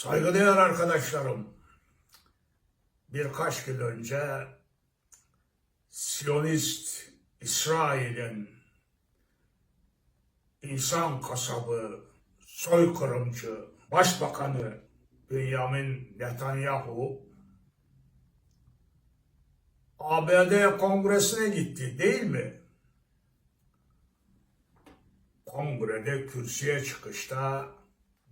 Saygıdeğer arkadaşlarım, birkaç gün önce Siyonist İsrail'in insan kasabı, soykırımcı Başbakanı Benjamin Netanyahu ABD kongresine gitti değil mi? Kongrede kürsüye çıkışta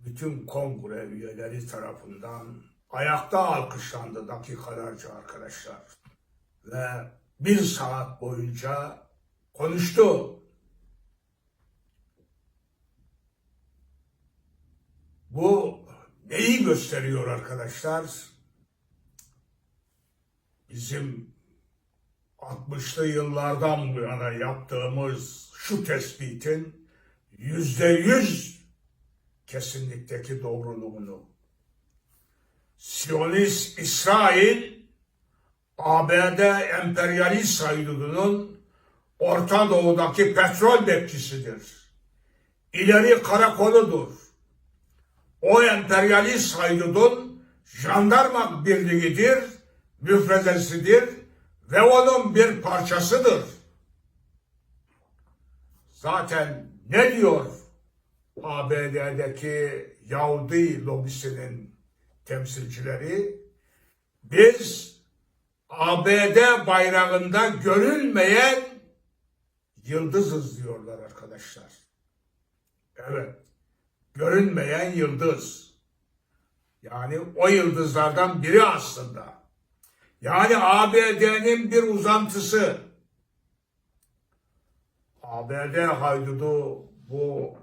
bütün kongre üyeleri tarafından ayakta alkışlandı dakikalarca arkadaşlar. Ve bir saat boyunca konuştu. Bu neyi gösteriyor arkadaşlar? Bizim 60'lı yıllardan bu yana yaptığımız şu tespitin yüzde yüz kesinlikteki doğruluğunu. Siyonist İsrail, ABD emperyalist haydudunun Orta Doğu'daki petrol bekçisidir. İleri karakoludur. O emperyalist haydudun jandarma birliğidir, müfredesidir ve onun bir parçasıdır. Zaten ne diyor ABD'deki Yahudi lobisinin temsilcileri? Biz ABD bayrağında görülmeyen yıldızız diyorlar arkadaşlar. Evet, görünmeyen yıldız. Yani o yıldızlardan biri aslında. Yani ABD'nin bir uzantısı. ABD haydudu bu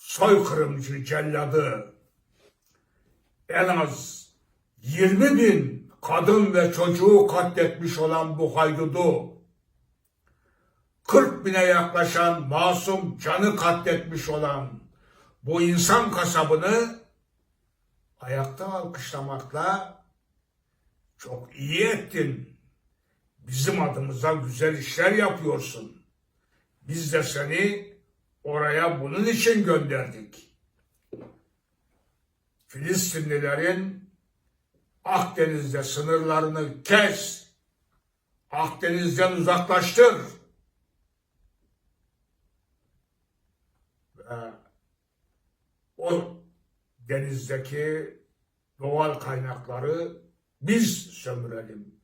soykırımcı celladı en az 20 bin kadın ve çocuğu katletmiş olan bu haydudu 40 bine yaklaşan masum canı katletmiş olan bu insan kasabını ayakta alkışlamakla çok iyi ettin. Bizim adımıza güzel işler yapıyorsun. Biz de seni oraya bunun için gönderdik. Filistinlilerin Akdeniz'de sınırlarını kes. Akdeniz'den uzaklaştır. Ve o denizdeki doğal kaynakları biz sömürelim.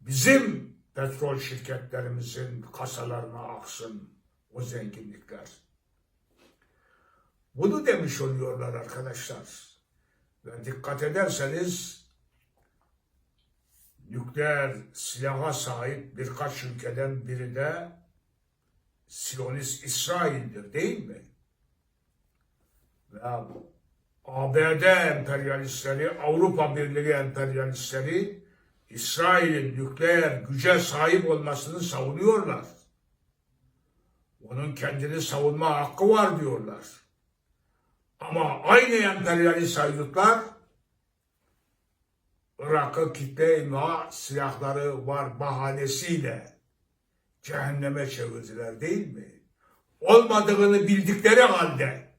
Bizim petrol şirketlerimizin kasalarına aksın o zenginlikler. Bunu demiş oluyorlar arkadaşlar. Ve dikkat ederseniz nükleer silaha sahip birkaç ülkeden biri de Siyonist İsrail'dir değil mi? Ve ABD emperyalistleri, Avrupa Birliği emperyalistleri İsrail'in nükleer güce sahip olmasını savunuyorlar. Onun kendini savunma hakkı var diyorlar. Ama aynı emperyalist haydutlar Irak'ı kitle imha silahları var bahanesiyle cehenneme çevirdiler değil mi? Olmadığını bildikleri halde.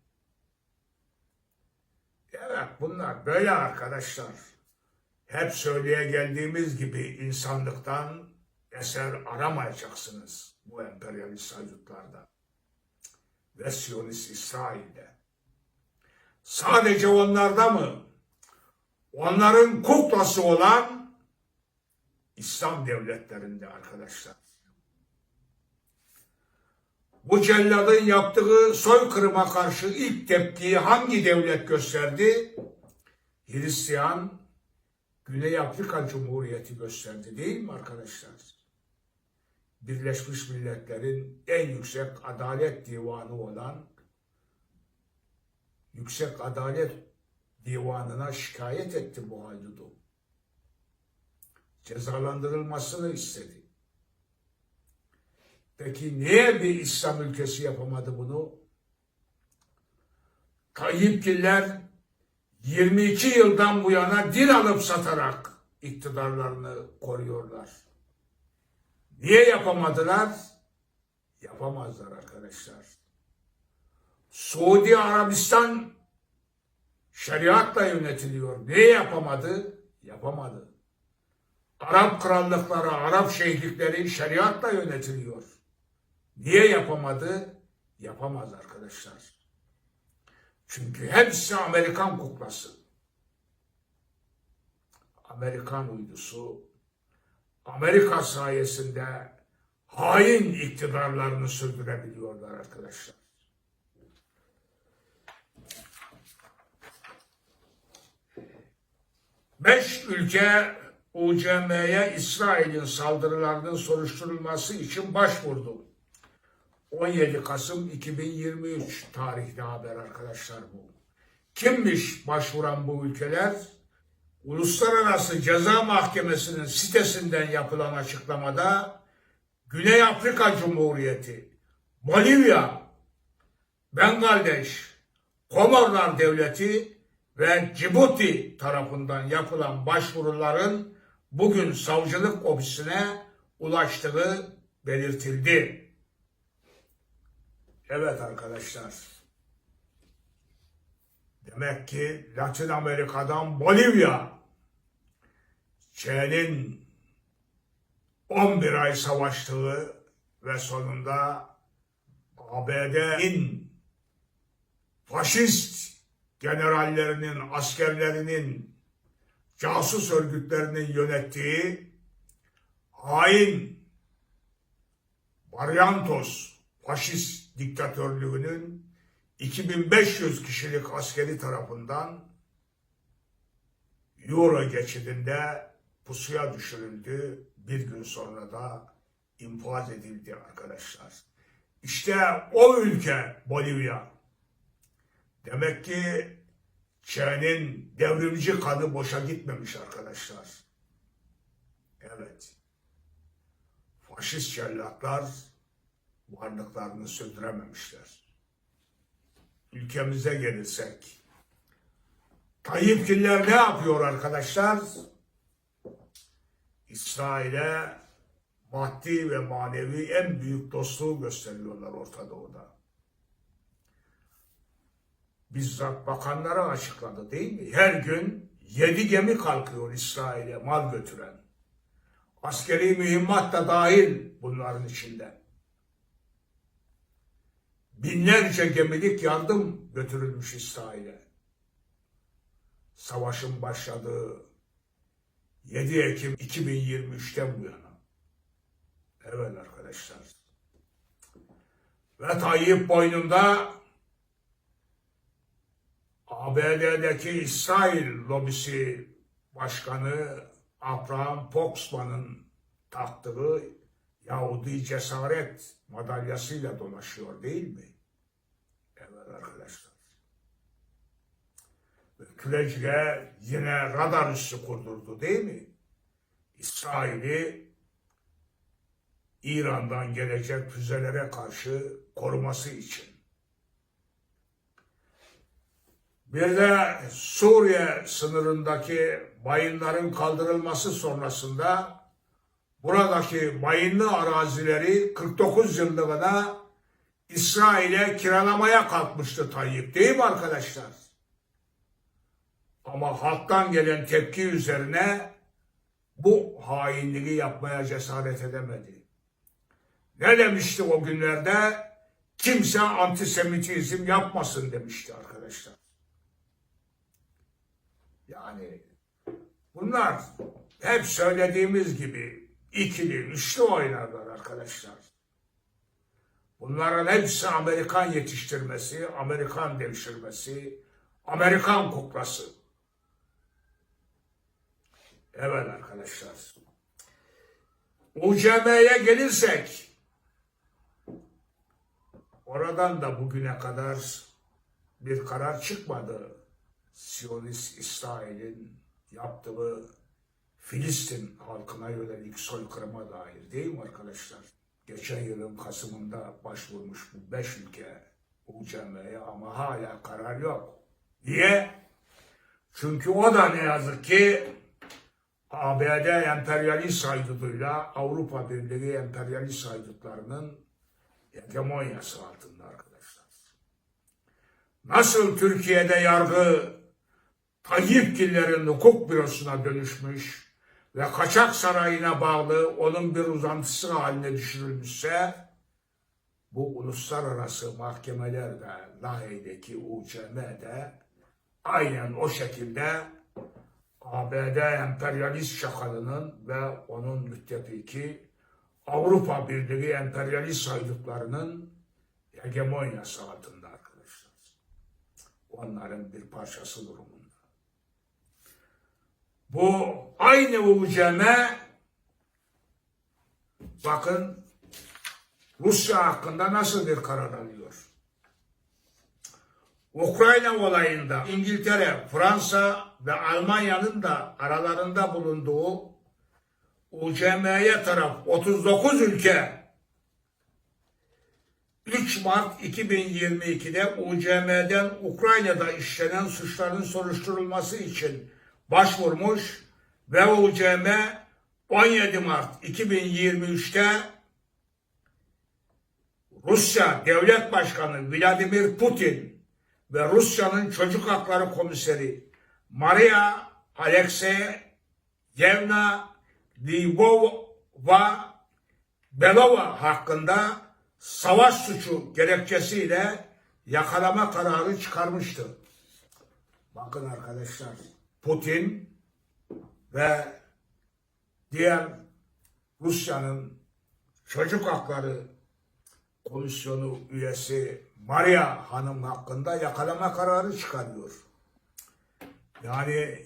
Evet bunlar böyle arkadaşlar. Hep söyleye geldiğimiz gibi insanlıktan eser aramayacaksınız bu emperyalist haydutlarda. Ve Siyonist İsrail'de. Sadece onlarda mı? Onların kuklası olan İslam devletlerinde arkadaşlar. Bu celladın yaptığı soykırıma karşı ilk tepkiyi hangi devlet gösterdi? Hristiyan Güney Afrika Cumhuriyeti gösterdi değil mi arkadaşlar? Birleşmiş Milletler'in en yüksek adalet divanı olan Yüksek Adalet Divanı'na şikayet etti bu haydudu. Cezalandırılmasını istedi. Peki niye bir İslam ülkesi yapamadı bunu? Tayyipgiller 22 yıldan bu yana dil alıp satarak iktidarlarını koruyorlar. Niye yapamadılar? Yapamazlar arkadaşlar. Suudi Arabistan şeriatla yönetiliyor. Niye yapamadı? Yapamadı. Arap krallıkları, Arap şeyhlikleri şeriatla yönetiliyor. Niye yapamadı? Yapamaz arkadaşlar. Çünkü hepsi Amerikan kuklası. Amerikan uydusu, Amerika sayesinde hain iktidarlarını sürdürebiliyorlar arkadaşlar. Beş ülke UCM'ye İsrail'in saldırılarının soruşturulması için başvurdu. 17 Kasım 2023 tarihli haber arkadaşlar bu. Kimmiş başvuran bu ülkeler? Uluslararası Ceza Mahkemesi'nin sitesinden yapılan açıklamada Güney Afrika Cumhuriyeti, Bolivya, Bengaldeş, Komorlar Devleti ve Cibuti tarafından yapılan başvuruların bugün savcılık ofisine ulaştığı belirtildi. Evet arkadaşlar. Demek ki Latin Amerika'dan Bolivya Çin'in 11 ay savaştığı ve sonunda ABD'nin faşist generallerinin, askerlerinin, casus örgütlerinin yönettiği hain Baryantos faşist diktatörlüğünün 2500 kişilik askeri tarafından Euro geçidinde pusuya düşürüldü. Bir gün sonra da infaz edildi arkadaşlar. İşte o ülke Bolivya. Demek ki Çin'in devrimci kanı boşa gitmemiş arkadaşlar. Evet. Faşist cellatlar varlıklarını sürdürememişler. Ülkemize gelirsek, Tayyipgiller ne yapıyor arkadaşlar? İsrail'e maddi ve manevi en büyük dostluğu gösteriyorlar Orta Doğu'da. Bizzat bakanlara açıkladı değil mi? Her gün yedi gemi kalkıyor İsrail'e mal götüren. Askeri mühimmat da dahil bunların içinde binlerce gemilik yardım götürülmüş İsrail'e. Savaşın başladığı 7 Ekim 2023'ten bu yana. Evet arkadaşlar. Ve Tayyip boynunda ABD'deki İsrail lobisi başkanı Abraham Foxman'ın taktığı Yahudi cesaret madalyasıyla dolaşıyor değil mi? Evet arkadaşlar. Ve Kürecik'e yine radar üssü kurdurdu değil mi? İsrail'i İran'dan gelecek füzelere karşı koruması için. Bir de Suriye sınırındaki mayınların kaldırılması sonrasında buradaki mayınlı arazileri 49 yıllığına İsrail'e kiralamaya kalkmıştı Tayyip değil mi arkadaşlar? Ama halktan gelen tepki üzerine bu hainliği yapmaya cesaret edemedi. Ne demişti o günlerde? Kimse antisemitizm yapmasın demişti arkadaşlar. Yani bunlar hep söylediğimiz gibi ikili, üçlü oynarlar arkadaşlar. Bunların hepsi Amerikan yetiştirmesi, Amerikan devşirmesi, Amerikan kuklası. Evet arkadaşlar. UCM'ye gelirsek, oradan da bugüne kadar bir karar çıkmadı. Siyonist İsrail'in yaptığı Filistin halkına yönelik soykırıma dair değil mi arkadaşlar? Geçen yılın Kasım'ında başvurmuş bu beş ülke UCM'ye ama hala karar yok. Niye? Çünkü o da ne yazık ki ABD emperyalist haydutuyla Avrupa Birliği emperyalist haydutlarının hegemonyası altında arkadaşlar. Nasıl Türkiye'de yargı Tayyipgillerin hukuk bürosuna dönüşmüş ve kaçak sarayına bağlı onun bir uzantısı haline düşürülmüşse bu uluslararası mahkemelerde Lahey'deki UCM'de aynen o şekilde ABD emperyalist şakalının ve onun müttefiki Avrupa Birliği emperyalist haydutlarının hegemonyası altında arkadaşlar. Onların bir parçası durumunda. Bu aynı UCM bakın Rusya hakkında nasıl bir karar alıyor? Ukrayna olayında İngiltere, Fransa ve Almanya'nın da aralarında bulunduğu UCM'ye taraf 39 ülke 3 Mart 2022'de UCM'den Ukrayna'da işlenen suçların soruşturulması için başvurmuş ve UCM 17 Mart 2023'te Rusya Devlet Başkanı Vladimir Putin ve Rusya'nın Çocuk Hakları Komiseri Maria Alexeyevna Lyubova Belova hakkında savaş suçu gerekçesiyle yakalama kararı çıkarmıştı. Bakın arkadaşlar Putin ve diğer Rusya'nın çocuk hakları komisyonu üyesi Maria Hanım hakkında yakalama kararı çıkarıyor. Yani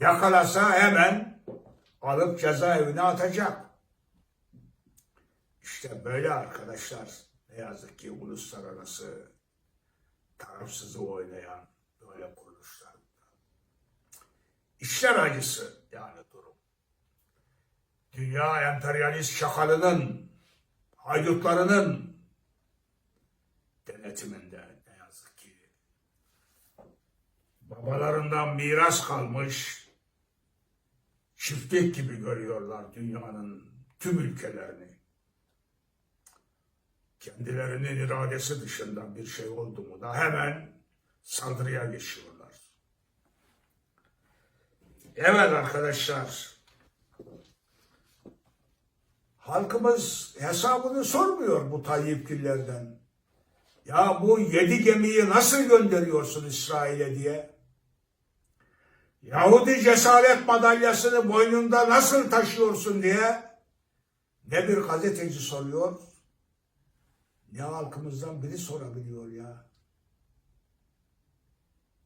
yakalasa hemen alıp cezaevine atacak. İşte böyle arkadaşlar ne yazık ki uluslararası tarafsızı oynayan böyle kuruluşlar. İşler acısı yani durum. Dünya emperyalist şakalının, haydutlarının denetiminde ne yazık ki babalarından miras kalmış çiftlik gibi görüyorlar dünyanın tüm ülkelerini. Kendilerinin iradesi dışında bir şey oldu mu da hemen saldırıya geçiyorlar. Evet arkadaşlar. Halkımız hesabını sormuyor bu Tayyipgillerden. Ya bu yedi gemiyi nasıl gönderiyorsun İsrail'e diye. Yahudi cesaret madalyasını boynunda nasıl taşıyorsun diye ne bir gazeteci soruyor ne halkımızdan biri sorabiliyor ya.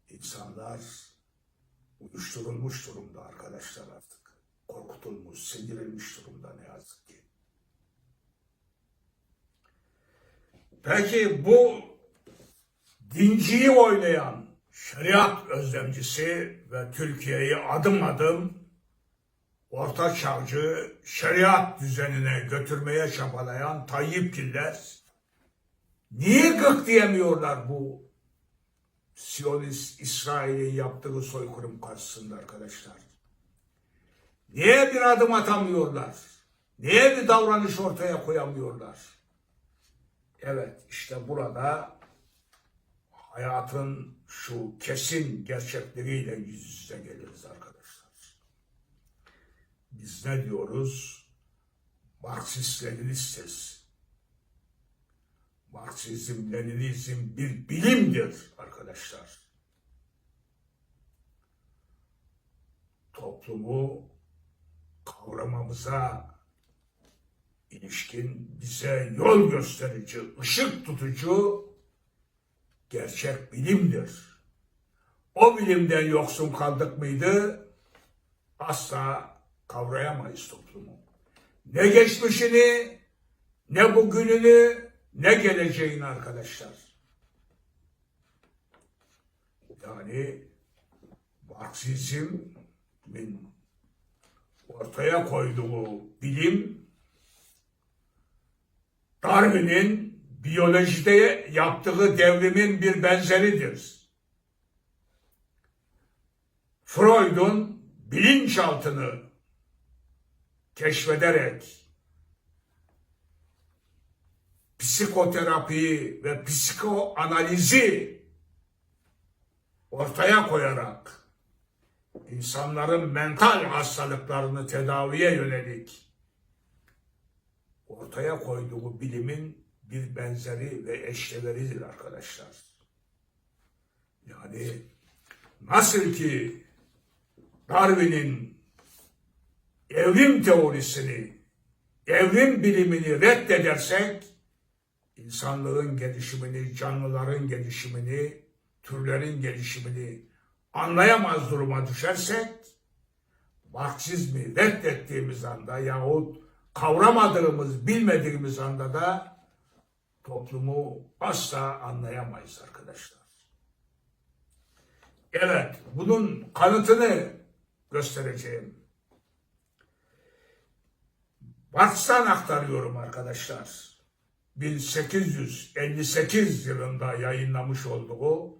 İnsanlar uyuşturulmuş durumda arkadaşlar artık. Korkutulmuş, sindirilmiş durumda ne yazık ki. Peki bu dinciyi oynayan şeriat özlemcisi ve Türkiye'yi adım adım orta çağcı şeriat düzenine götürmeye çabalayan Tayyipgiller niye gık diyemiyorlar bu Siyonist İsrail'in yaptığı soykırım karşısında arkadaşlar? Niye bir adım atamıyorlar? Niye bir davranış ortaya koyamıyorlar? Evet işte burada hayatın şu kesin gerçekleriyle yüz yüze geliriz arkadaşlar. Biz ne diyoruz? Marksist Leninistiz. Marksizm, Leninizm bir bilimdir arkadaşlar. Toplumu kavramamıza ilişkin bize yol gösterici, ışık tutucu gerçek bilimdir. O bilimden yoksun kaldık mıydı asla kavrayamayız toplumu. Ne geçmişini, ne bugününü, ne geleceğini arkadaşlar. Yani Marksizmin ortaya koyduğu bilim Darwin'in biyolojide yaptığı devrimin bir benzeridir. Freud'un bilinçaltını keşfederek psikoterapiyi ve psikoanalizi ortaya koyarak insanların mental hastalıklarını tedaviye yönelik ortaya koyduğu bilimin bir benzeri ve eşleveridir arkadaşlar. Yani nasıl ki Darwin'in evrim teorisini, evrim bilimini reddedersek, insanlığın gelişimini, canlıların gelişimini, türlerin gelişimini anlayamaz duruma düşersek, Marksizmi reddettiğimiz anda yahut kavramadığımız, bilmediğimiz anda da toplumu asla anlayamayız arkadaşlar. Evet, bunun kanıtını göstereceğim. Marx'tan aktarıyorum arkadaşlar. 1858 yılında yayınlamış olduğu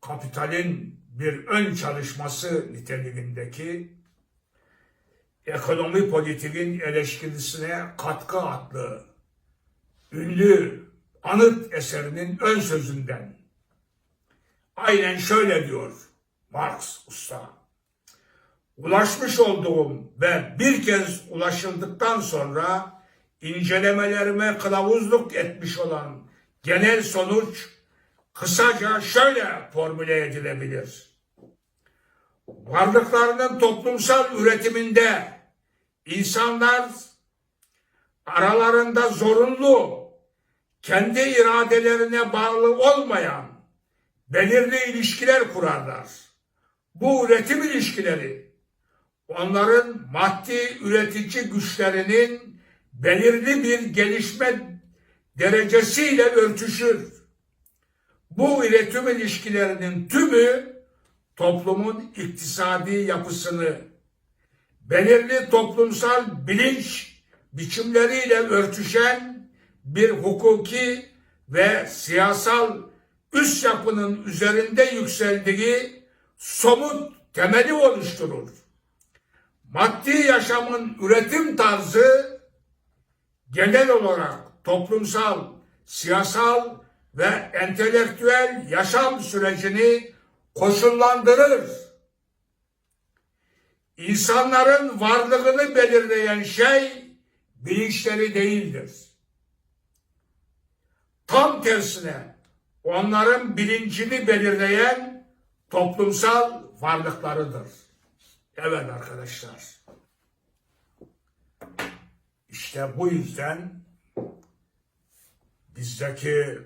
Kapitalin bir ön çalışması niteliğindeki ekonomi politiğin eleştirisine katkı adlı ünlü anıt eserinin ön sözünden aynen şöyle diyor Marx Usta. Ulaşmış olduğum ve bir kez ulaşıldıktan sonra incelemelerime kılavuzluk etmiş olan genel sonuç kısaca şöyle formüle edilebilir. Varlıklarının toplumsal üretiminde insanlar aralarında zorunlu, kendi iradelerine bağlı olmayan belirli ilişkiler kurarlar. Bu üretim ilişkileri onların maddi üretici güçlerinin belirli bir gelişme derecesiyle örtüşür. Bu üretim ilişkilerinin tümü toplumun iktisadi yapısını belirli toplumsal bilinç biçimleriyle örtüşen bir hukuki ve siyasal üst yapının üzerinde yükseldiği somut temeli oluşturur. Maddi yaşamın üretim tarzı genel olarak toplumsal, siyasal ve entelektüel yaşam sürecini koşullandırır. İnsanların varlığını belirleyen şey bilinçleri değildir. Tam tersine onların bilincini belirleyen toplumsal varlıklarıdır. Evet arkadaşlar. İşte bu yüzden bizdeki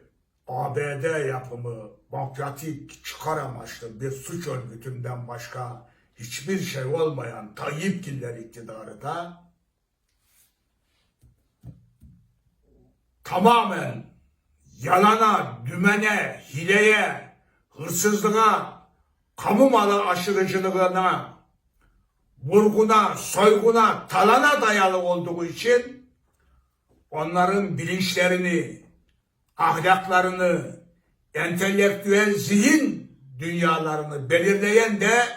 ABD yapımı mafyatik çıkar amaçlı bir suç örgütünden başka hiçbir şey olmayan Tayyip Giller iktidarı da tamamen yalana, dümene, hileye, hırsızlığa, kamu malı aşırıcılığına, vurguna, soyguna, talana dayalı olduğu için onların bilinçlerini, ahlaklarını, entelektüel zihin dünyalarını belirleyen de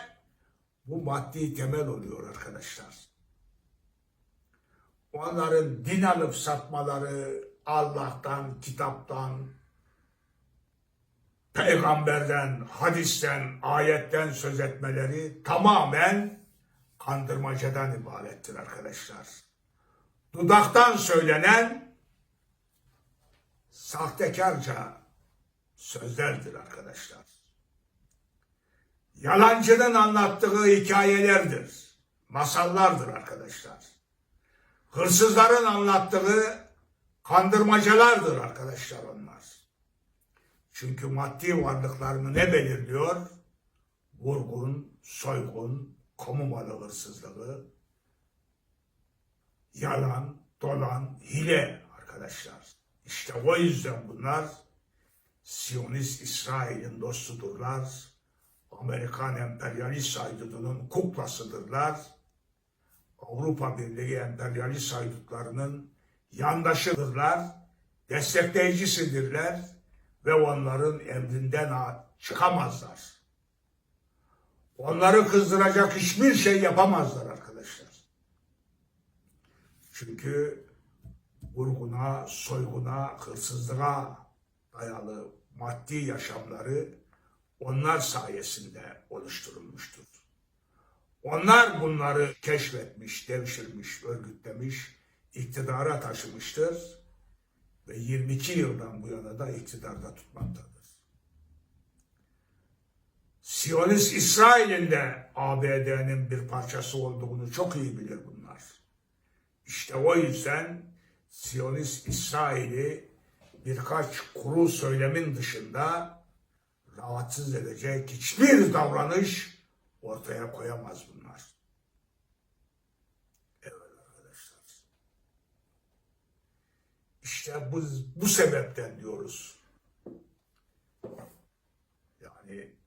bu maddi temel oluyor arkadaşlar. Onların din alıp satmaları Allah'tan, kitaptan, peygamberden, hadisten, ayetten söz etmeleri tamamen kandırmacadan ibarettir arkadaşlar. Dudaktan söylenen sahtekarca sözlerdir arkadaşlar. Yalancının anlattığı hikayelerdir, masallardır arkadaşlar. Hırsızların anlattığı kandırmacalardır arkadaşlar onlar. Çünkü maddi varlıklarını ne belirliyor? Vurgun, soygun, kamu malı hırsızlığı, yalan, dolan, hile arkadaşlar. İşte o yüzden bunlar Siyonist İsrail'in dostudurlar. Amerikan emperyalist haydudunun kuklasıdırlar. Avrupa Birliği emperyalist haydutlarının yandaşıdırlar, destekleyicisidirler ve onların emrinden çıkamazlar. Onları kızdıracak hiçbir şey yapamazlar arkadaşlar. Çünkü vurguna, soyguna, hırsızlığa dayalı maddi yaşamları onlar sayesinde oluşturulmuştur. Onlar bunları keşfetmiş, devşirmiş, örgütlemiş, iktidara taşımıştır ve 22 yıldan bu yana da iktidarda tutmaktadır. Siyonist İsrail'in de ABD'nin bir parçası olduğunu çok iyi bilir bunlar. İşte o yüzden Siyonist İsrail'i birkaç kuru söylemin dışında rahatsız edecek hiçbir davranış ortaya koyamaz bunlar. Evet arkadaşlar. İşte bu, bu sebepten diyoruz. Yani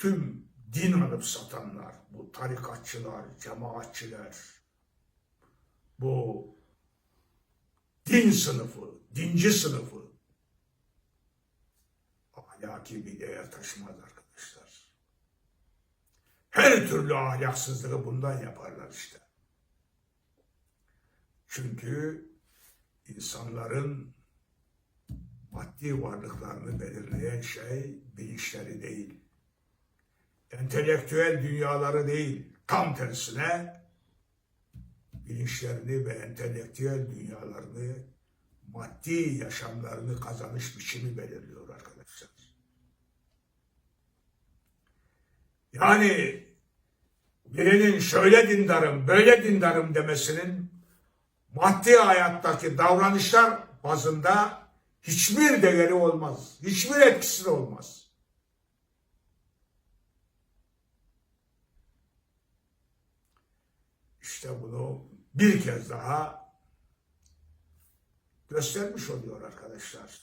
tüm din alıp satanlar, bu tarikatçılar, cemaatçiler, bu din sınıfı, dinci sınıfı ahlaki bir değer taşımaz arkadaşlar. Her türlü ahlaksızlığı bundan yaparlar işte. Çünkü insanların maddi varlıklarını belirleyen şey bilinçleri değil. Entelektüel dünyaları değil. Tam tersine bilinçlerini ve entelektüel dünyalarını maddi yaşamlarını kazanış biçimi belirliyor arkadaşlar. Yani birinin şöyle dindarım, böyle dindarım demesinin maddi hayattaki davranışlar bazında hiçbir değeri olmaz. Hiçbir etkisi olmaz. İşte bunu bir kez daha göstermiş oluyor arkadaşlar.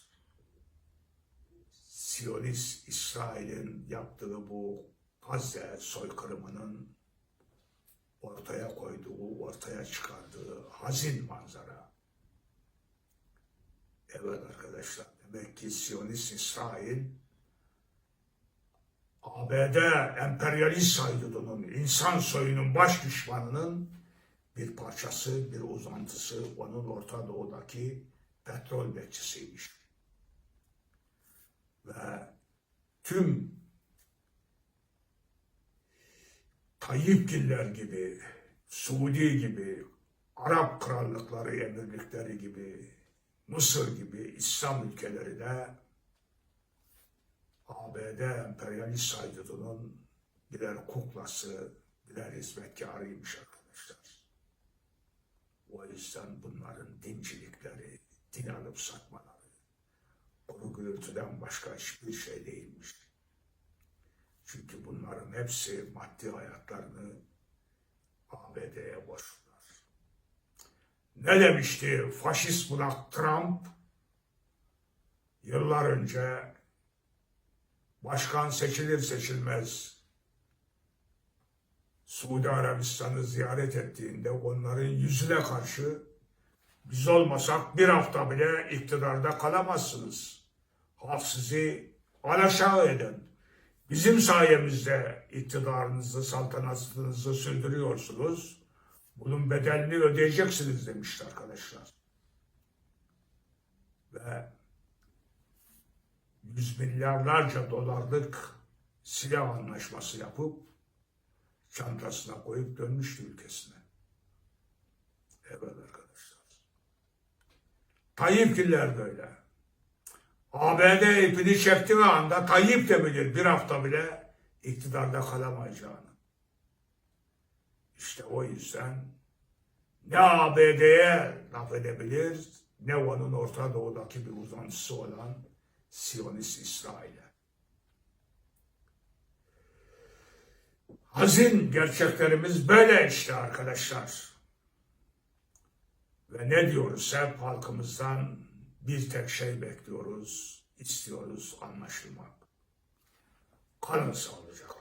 Siyonist İsrail'in yaptığı bu Gazze soykırımının ortaya koyduğu, ortaya çıkardığı hazin manzara. Evet arkadaşlar, demek ki Siyonist İsrail ABD emperyalist haydudunun, insan soyunun baş düşmanının bir parçası, bir uzantısı onun Orta Doğu'daki petrol bekçisiymiş. Ve tüm Tayyipgiller gibi, Suudi gibi, Arap krallıkları, emirlikleri gibi, Mısır gibi İslam ülkeleri de ABD emperyalist haydudunun birer kuklası, birer hizmetkarıymış. O yüzden bunların dincilikleri, din alıp satmaları, kuru gürültüden başka hiçbir şey değilmiş. Çünkü bunların hepsi maddi hayatlarını ABD'ye borçlular. Ne demişti faşist bulak Trump? Yıllar önce başkan seçilir seçilmez Suudi Arabistan'ı ziyaret ettiğinde onların yüzüne karşı biz olmasak bir hafta bile iktidarda kalamazsınız. Halk sizi alaşağı eden. Bizim sayemizde iktidarınızı, saltanatınızı sürdürüyorsunuz. Bunun bedelini ödeyeceksiniz demişti arkadaşlar. Ve yüz milyarlarca dolarlık silah anlaşması yapıp çantasına koyup dönmüştü ülkesine. Evet arkadaşlar. Tayyipgiller böyle. ABD ipini çekti ve anda Tayyip de bilir bir hafta bile iktidarda kalamayacağını. İşte o yüzden ne ABD'ye laf edebilir ne onun Orta Doğu'daki bir uzantısı olan Siyonist İsrail'e. Hazin gerçeklerimiz böyle işte arkadaşlar. Ve ne diyoruz hep halkımızdan bir tek şey bekliyoruz, istiyoruz anlaşılmak. Kalın sağlıcakla.